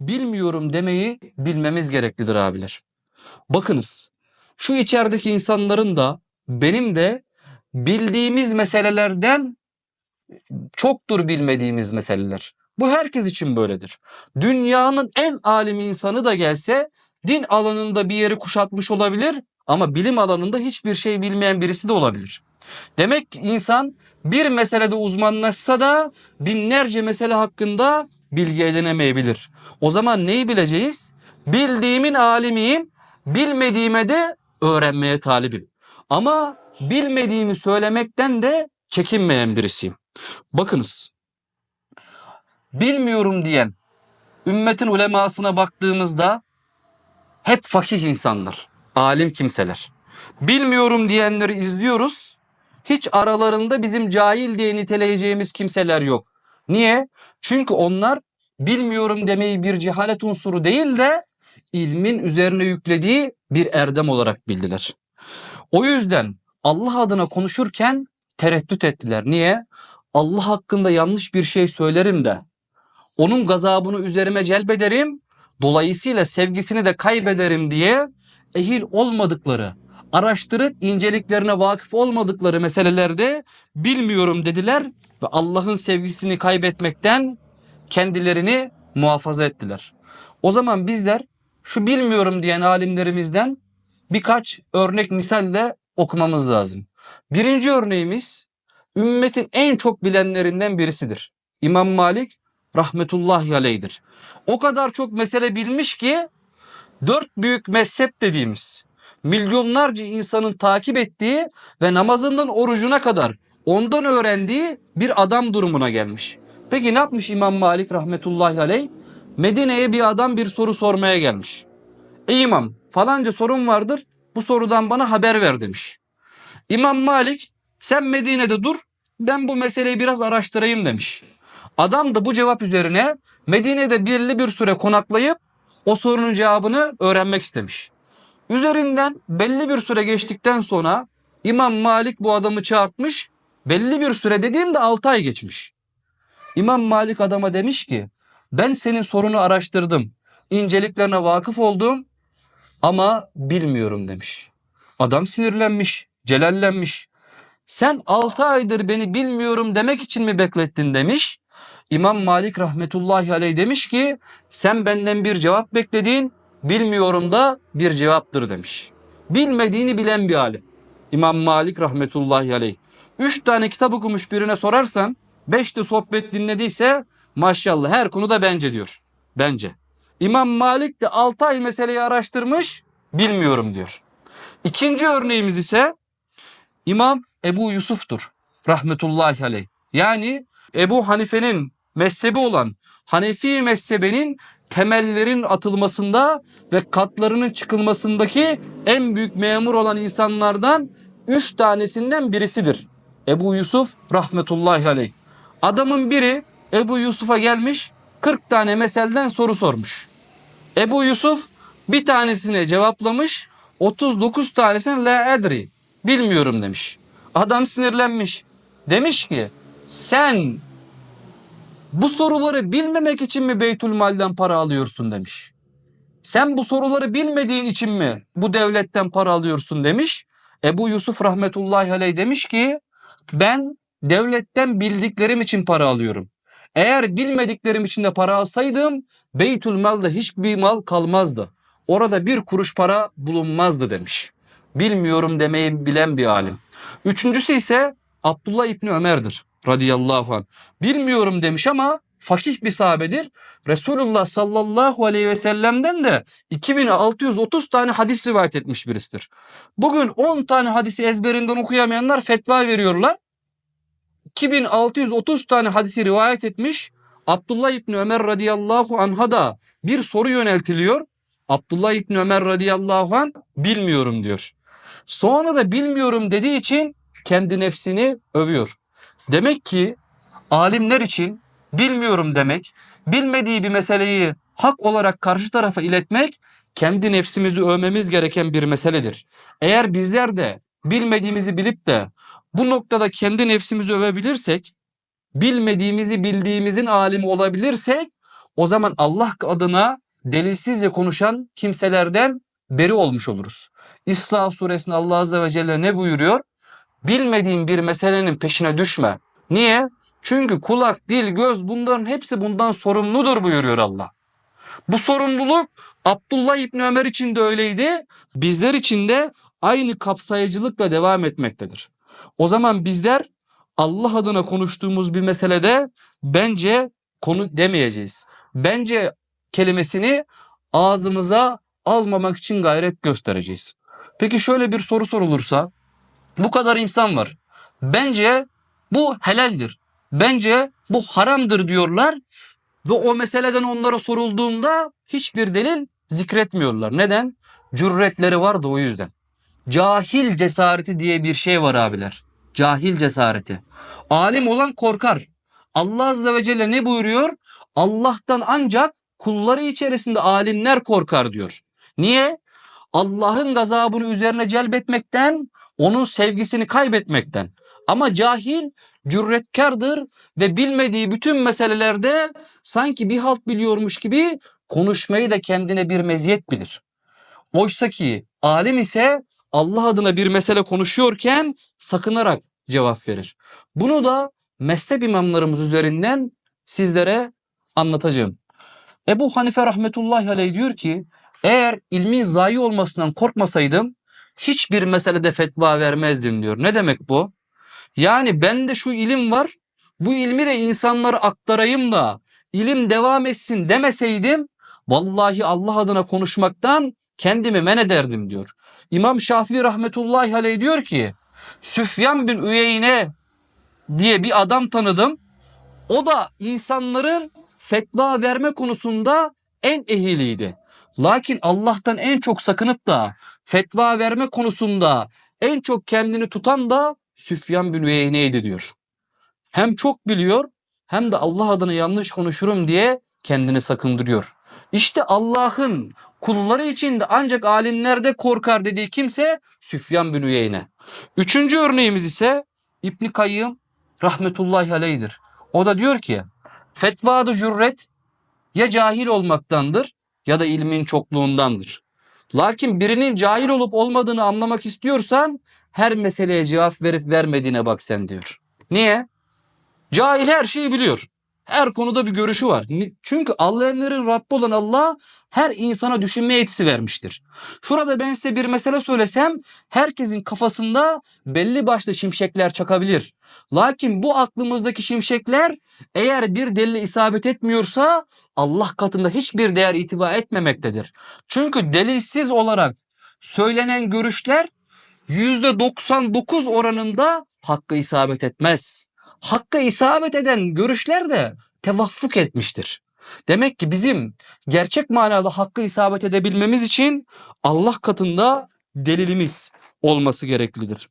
bilmiyorum demeyi bilmemiz gereklidir abiler. Bakınız şu içerideki insanların da benim de bildiğimiz meselelerden çoktur bilmediğimiz meseleler. Bu herkes için böyledir. Dünyanın en alim insanı da gelse din alanında bir yeri kuşatmış olabilir ama bilim alanında hiçbir şey bilmeyen birisi de olabilir. Demek ki insan bir meselede uzmanlaşsa da binlerce mesele hakkında bilgi edinemeyebilir. O zaman neyi bileceğiz? Bildiğimin alimiyim, bilmediğime de öğrenmeye talibim. Ama bilmediğimi söylemekten de çekinmeyen birisiyim. Bakınız, bilmiyorum diyen ümmetin ulemasına baktığımızda hep fakih insanlar, alim kimseler. Bilmiyorum diyenleri izliyoruz. Hiç aralarında bizim cahil diye niteleyeceğimiz kimseler yok. Niye? Çünkü onlar bilmiyorum demeyi bir cehalet unsuru değil de ilmin üzerine yüklediği bir erdem olarak bildiler. O yüzden Allah adına konuşurken tereddüt ettiler. Niye? Allah hakkında yanlış bir şey söylerim de onun gazabını üzerime celbederim. Dolayısıyla sevgisini de kaybederim diye ehil olmadıkları, araştırıp inceliklerine vakıf olmadıkları meselelerde bilmiyorum dediler ve Allah'ın sevgisini kaybetmekten kendilerini muhafaza ettiler. O zaman bizler şu bilmiyorum diyen alimlerimizden birkaç örnek misalle okumamız lazım. Birinci örneğimiz ümmetin en çok bilenlerinden birisidir. İmam Malik rahmetullahi aleyhidir. O kadar çok mesele bilmiş ki dört büyük mezhep dediğimiz milyonlarca insanın takip ettiği ve namazından orucuna kadar ondan öğrendiği bir adam durumuna gelmiş. Peki ne yapmış İmam Malik rahmetullahi aleyh? Medine'ye bir adam bir soru sormaya gelmiş. Ey imam falanca sorun vardır bu sorudan bana haber ver demiş. İmam Malik sen Medine'de dur ben bu meseleyi biraz araştırayım demiş. Adam da bu cevap üzerine Medine'de birli bir süre konaklayıp o sorunun cevabını öğrenmek istemiş. Üzerinden belli bir süre geçtikten sonra İmam Malik bu adamı çağırtmış. Belli bir süre dediğimde 6 ay geçmiş. İmam Malik adama demiş ki ben senin sorunu araştırdım. inceliklerine vakıf oldum ama bilmiyorum demiş. Adam sinirlenmiş, celallenmiş. Sen 6 aydır beni bilmiyorum demek için mi beklettin demiş. İmam Malik rahmetullahi aleyh demiş ki sen benden bir cevap bekledin bilmiyorum da bir cevaptır demiş. Bilmediğini bilen bir alim. İmam Malik rahmetullahi aleyh. Üç tane kitap okumuş birine sorarsan beş de sohbet dinlediyse maşallah her konuda bence diyor. Bence. İmam Malik de 6 ay meseleyi araştırmış bilmiyorum diyor. İkinci örneğimiz ise İmam Ebu Yusuf'tur rahmetullahi aleyh. Yani Ebu Hanife'nin mezhebi olan Hanefi mezhebinin temellerin atılmasında ve katlarının çıkılmasındaki en büyük memur olan insanlardan üç tanesinden birisidir. Ebu Yusuf rahmetullahi aleyh. Adamın biri Ebu Yusuf'a gelmiş 40 tane meselden soru sormuş. Ebu Yusuf bir tanesine cevaplamış 39 tanesine la edri bilmiyorum demiş. Adam sinirlenmiş. Demiş ki sen bu soruları bilmemek için mi Beytülmal'den para alıyorsun demiş. Sen bu soruları bilmediğin için mi bu devletten para alıyorsun demiş. Ebu Yusuf rahmetullahi aleyh demiş ki ben devletten bildiklerim için para alıyorum. Eğer bilmediklerim için de para alsaydım Beytülmal'da hiçbir mal kalmazdı. Orada bir kuruş para bulunmazdı demiş. Bilmiyorum demeyi bilen bir alim. Üçüncüsü ise Abdullah İbni Ömer'dir radıyallahu anh. Bilmiyorum demiş ama fakih bir sahabedir. Resulullah sallallahu aleyhi ve sellem'den de 2630 tane hadis rivayet etmiş birisidir. Bugün 10 tane hadisi ezberinden okuyamayanlar fetva veriyorlar. 2630 tane hadisi rivayet etmiş. Abdullah İbni Ömer radıyallahu anh'a da bir soru yöneltiliyor. Abdullah İbni Ömer radıyallahu anh bilmiyorum diyor. Sonra da bilmiyorum dediği için kendi nefsini övüyor. Demek ki alimler için bilmiyorum demek, bilmediği bir meseleyi hak olarak karşı tarafa iletmek kendi nefsimizi övmemiz gereken bir meseledir. Eğer bizler de bilmediğimizi bilip de bu noktada kendi nefsimizi övebilirsek, bilmediğimizi bildiğimizin alimi olabilirsek o zaman Allah adına delilsizce konuşan kimselerden beri olmuş oluruz. İsra suresinde Allah Azze ve Celle ne buyuruyor? Bilmediğin bir meselenin peşine düşme. Niye? Çünkü kulak, dil, göz bunların hepsi bundan sorumludur buyuruyor Allah. Bu sorumluluk Abdullah İbni Ömer için de öyleydi. Bizler için de aynı kapsayıcılıkla devam etmektedir. O zaman bizler Allah adına konuştuğumuz bir meselede bence konu demeyeceğiz. Bence kelimesini ağzımıza almamak için gayret göstereceğiz. Peki şöyle bir soru sorulursa bu kadar insan var. Bence bu helaldir. Bence bu haramdır diyorlar ve o meseleden onlara sorulduğunda hiçbir delil zikretmiyorlar. Neden? Cüretleri var da o yüzden. Cahil cesareti diye bir şey var abiler. Cahil cesareti. Alim olan korkar. Allah Azze ve Celle ne buyuruyor? Allah'tan ancak kulları içerisinde alimler korkar diyor. Niye? Allah'ın gazabını üzerine celbetmekten, onun sevgisini kaybetmekten. Ama cahil cüretkardır ve bilmediği bütün meselelerde sanki bir halt biliyormuş gibi konuşmayı da kendine bir meziyet bilir. Oysa ki alim ise Allah adına bir mesele konuşuyorken sakınarak cevap verir. Bunu da mezhep imamlarımız üzerinden sizlere anlatacağım. Ebu Hanife rahmetullahi aleyh diyor ki eğer ilmin zayi olmasından korkmasaydım hiçbir meselede fetva vermezdim diyor. Ne demek bu? Yani bende şu ilim var bu ilmi de insanlara aktarayım da ilim devam etsin demeseydim vallahi Allah adına konuşmaktan kendimi men ederdim diyor. İmam Şafii rahmetullahi aleyh diyor ki Süfyan bin Üyeyne diye bir adam tanıdım. O da insanların fetva verme konusunda en ehiliydi. Lakin Allah'tan en çok sakınıp da fetva verme konusunda en çok kendini tutan da Süfyan bin Üyeyne'ydi diyor. Hem çok biliyor hem de Allah adına yanlış konuşurum diye kendini sakındırıyor. İşte Allah'ın kulları için de ancak alimlerde korkar dediği kimse Süfyan bin Üyeyne. Üçüncü örneğimiz ise İbn Kayyım rahmetullahi aleyhidir. O da diyor ki fetvada cüret ya cahil olmaktandır ya da ilmin çokluğundandır. Lakin birinin cahil olup olmadığını anlamak istiyorsan her meseleye cevap verip vermediğine bak sen diyor. Niye? Cahil her şeyi biliyor. Her konuda bir görüşü var. Çünkü alemlerin Rabbi olan Allah her insana düşünme yetisi vermiştir. Şurada ben size bir mesele söylesem herkesin kafasında belli başlı şimşekler çakabilir. Lakin bu aklımızdaki şimşekler eğer bir delile isabet etmiyorsa Allah katında hiçbir değer itibar etmemektedir. Çünkü delilsiz olarak söylenen görüşler %99 oranında hakka isabet etmez. Hakka isabet eden görüşler de tevaffuk etmiştir. Demek ki bizim gerçek manada hakka isabet edebilmemiz için Allah katında delilimiz olması gereklidir.